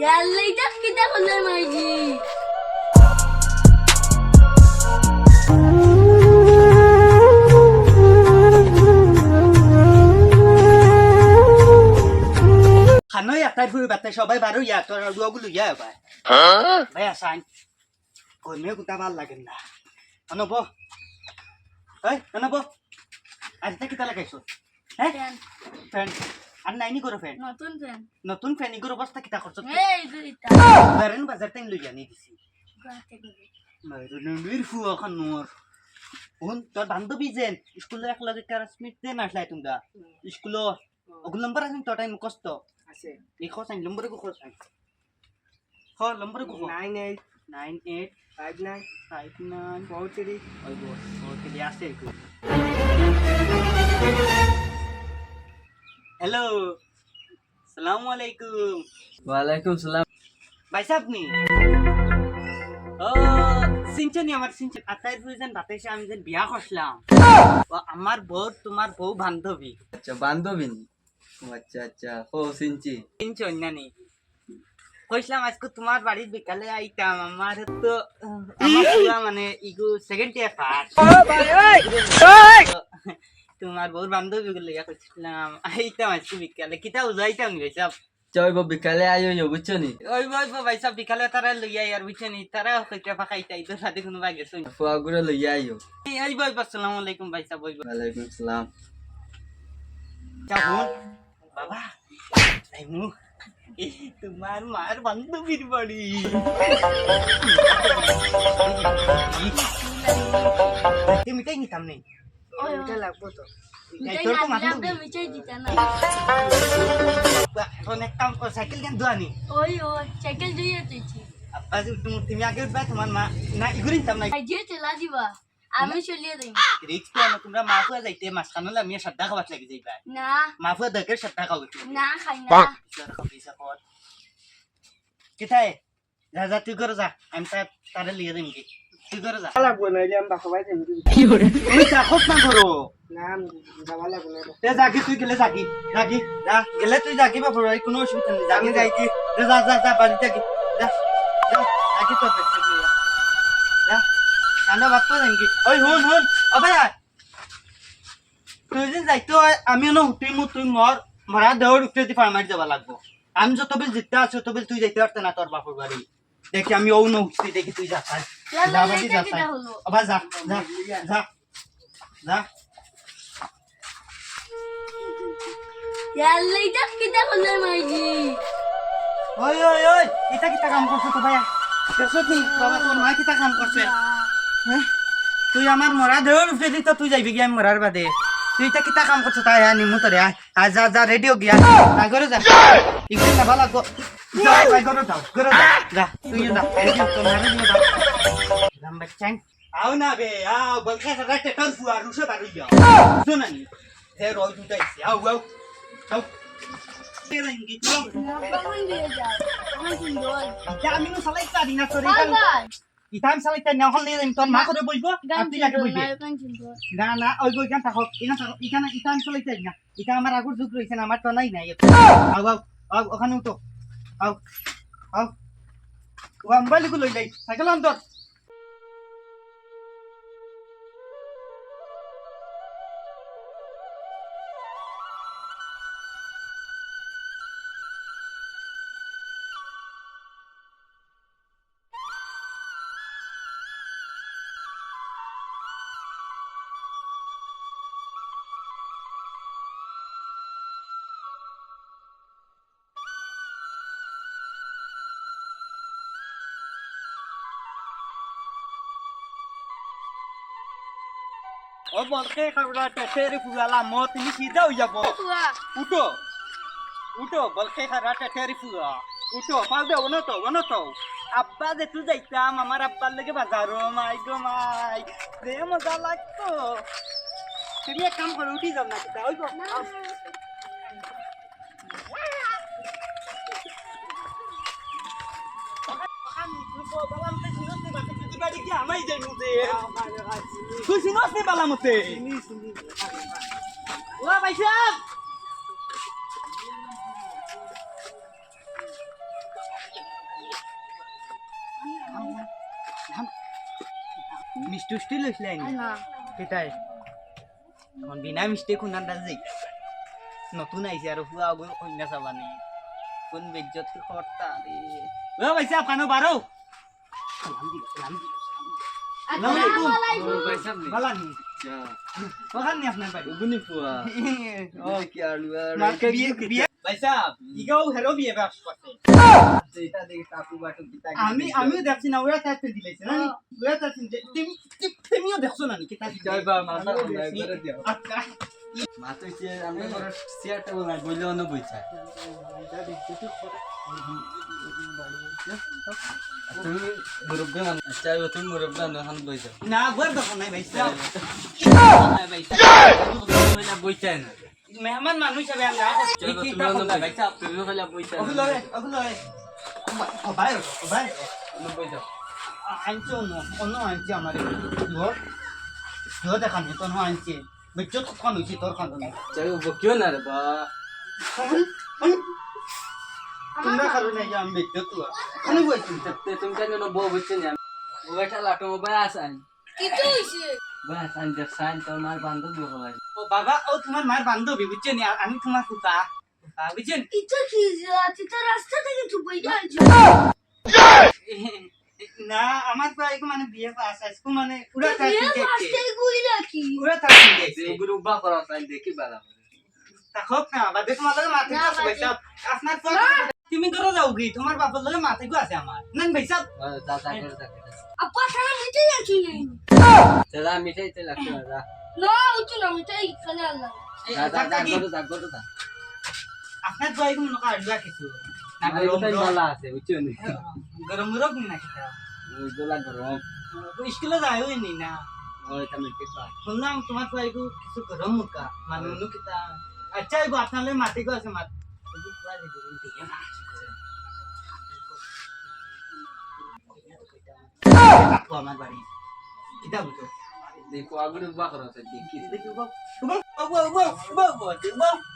ইয়াল্লাইটা কিতা করলে মাইজি খানোই একটাই ফুল বাতে সবাই বারো ইয়া তোর দুয়াগুলো ইয়া ভাই ভাই আসান কর্মে কুতা ভালো লাগে না অনব এই অনব আজ থেকে কিতা লাগাইছো হ্যাঁ ফ্যান আর নাইনি করো ফ্যান নতুন ফ্যান নতুন ফ্যান ইগুর অবস্থা কিতা করছ এই দুইটা বেরেন বাজার টাইম লই আনি দিছি। গাতে করে নন্দীর ফু এখন নোর ওন তোর বান্ধবী যেন স্কুলে এক লগে ক্লাসমেট যেন আসলাই তোমরা স্কুলে ওগুলো নম্বর আছে তোর টাইম কষ্ট আছে। এই খোঁজ আইন নম্বরে খোঁজ আইন খ নম্বরে nine eight. Nine eight. Five nine. Five nine. Four three ওই একটু হ্যালো সালামু আলাইকুম ওয়ালাইকুম সালাম ভাই সাহেব নি ও সিনচনি আমার সিনচন আতাই বাতাইছে আমি যেন বিয়া করলাম ও আমার বউ তোমার বউ বান্ধবী আচ্ছা বান্ধবী আচ্ছা আচ্ছা ও সিনচি সিনচন নানি কইছিলাম আজকে তোমার বাড়ির বিকালে আইতাম আমার তো আমার মানে ইগু সেকেন্ড ইয়ার পাস তোমার বউর বান্ধবী গুলো ইয়া করছিলাম আইতাম আজকে বিকালে কিতা উজাইতাম নি সব চই গো বিকালে আইও ইয়ো বুঝছ নি ওই বই ভাই সব বিকালে তারা লইয়া আর বুঝছেনি তারা কইতে ফাঁকাইতা ইতো সাথে কোনো বাগে শুন ফুয়া গুলো লইয়া আইও এই বই আসসালামু আলাইকুম ভাই সাহেব বই ওয়ালাইকুম সালাম কেমন বাবা নাইমু তোমার মার বান্ধবীর বাড়ি মিটাই নিতাম নেই ওই এটা লাগবো তো। এখন এক কাম কর সাইকেল কেন দোয়ানি ওই ওই সাইকেল দিয়ে তুইছি আজ তুমি তুমি আগে উঠবা তোমার মা না ইগুরি নিতাম না। যে চালা দিবা আমি চলিয়ে দিই রিক্স পেয়ে তোমরা মা ফুয়া যাইতে মাছ খানো আমি সাদ্দা খাবার লাগি যাইবা না। মা ফুয়া দরকার সাদ্দা খাও না খাই না। কোথায়? যা যা তুই করে যা আমি তার তারে লিয়ে দিম কি তুই করে যা লাগবো আমি না আমি তে যাকি তুই গেলে তুই যাকি বা পড়াই কোনো অসুবিধা নেই যাকি যাইকি যা যা যা যা বাড়ি যাকি যা যা যাকি তো দেখতে যা কান্না বাপ যাকি ওই হুন হুন ও তুই মর মরা দেওয়ার উঠতে দি ফার্মার যাবা লাগবো আমি যত বিল জিততে আছো তত বিল তুই যাইতে পারতে না তোর বাপুর বাড়ি দেখি আমি ও না উঠতে দেখি তুই যা তাই যা তাই। আবার যা যা যা যা। ইয়াল্লাইটা কিতা করলে মাইজি? ওই ওই ওই এটা কিতা কাম করছ তো ভাইয়া? দেখছ তুই বাবা তোর মা কিতা কাম করছে? হ্যাঁ? তুই আমার মরা দেওয়ার দিত তুই যাইবি গিয়া মরার বাদে। তুই এটা কিতা কাম করছ তাই আনি মু তোরে আয় যা যা রেডিও গিয়া। তাই করে যা। ইগুলো না ভালো যা তাই করে যাও করে যা তুই তো দিও কেরাঙ্গি চল বাবুন দিয়ে যাও আমার সুন্দর Ya, আমি নো ইতাম সালাই তা তোর মা করে বইবো আপনি বইবে না না ওই বই গান থাকো ইনা থাকো ইখানে ইতাম সালাই তা না ইটা আমার আগুর যুগ রইছে না আমার তো নাই নাই আও আও আও ওখানে উঠো আও আও ও মোবাইলগুলো লই যাই সাইকেল অন্তর ও বলকে খাবড়া টেটেরে ফুগালা মো তুমি সিধা হই যাব উঠো উঠো বলকে খারা টেটেরে ফুগা উঠো পাল দে ওনো তো ওনো তো আব্বা যে তুই যাইতাম আমার আব্বার লেগে বাজারো মাই গো মাই দে মজা লাগতো তুমি এক কাম করো উঠি যাও না কিতা ওই তুই চিনস নি বালামতে ও ভাই সাহেব মিষ্টি উষ্টি লইছিলে আইনি না কেটাই এখন বিনা মিষ্টি খুনান দাজি নতুন আহিছে আৰু পুৱা গৈ কন্যা চাবানি কোন বেজ্জত কানো Oh, বাড়ি Ubuni ও Oh, ki aluar. মাকে বিয়ে বিয়ে আমিও দেখছি না ওরা তাতে দিলেছে না ওরা তাতে তুমিও দেখছ না কি তাতে Coba masa udah beres ya. আচ্ছা Matu sih, ame baru siap tuh nggak boleh ono baca. তুমি মুরব্বী মানুষ আচ্ছা তুমি মুরব্বী মানুষ এখন বইছ দেখো নাই মেহমান মানুষ আনছে অন্য আনছে আমার লো দেখান তো আনছে বেচ্চ খান হইছে তোর খান বকিও না রে বা তোমরা খালো না আমি বেচ্চ তো খানি বইছি তে তুমি কেন না বউ বইছে না বউটা লাটো মোবাইল আসান কিছু হইছে? বাস আন দেখ সাইন তোর মার বান্ধব হয় ও বাবা ও তোমার মার বান্ধবী বুঝছেন আমি তোমার কুকা বুঝছেন কিছু কি তো রাস্তা থেকে চুপই যাইছো না আমার তো এরকম মানে বিয়ে পাস আছে মানে পুরা পুরা করা দেখি বালা থাকক না বাদে তোমার লগে মাথা না, আছে ভাইসাব আপনার তো তুমি ধরো যাও কি তোমার বাবার লগে মাথা গো আছে আমার। না ভাইসাব দাদা করে থাকে আপা সারা মিটে যাচ্ছি দাদা মিঠাই তে লাগছে দাদা না উঠু না মিটে এখানে আল্লাহ দাদা দাদা করে দাদা করে দাদা আপনার এরকম নকা আডবা কিছু। না গরম বালা আছে বুঝছ নি? গরম গরম না কিটা ওই দোলা গরম। স্কুলে যাইও নি না। ওই তুমি কি পাই শুনলাম তোমার এগু কিছু গরম মুকা মানু কিটা আচ্ছা আপনার লগে মাটি গো আছে মাত আমার বাড়ি কিটা বুঝো দেখো আগুন বা করা দেখি দেখি বাবু বাবু বাবু বাবু বাবু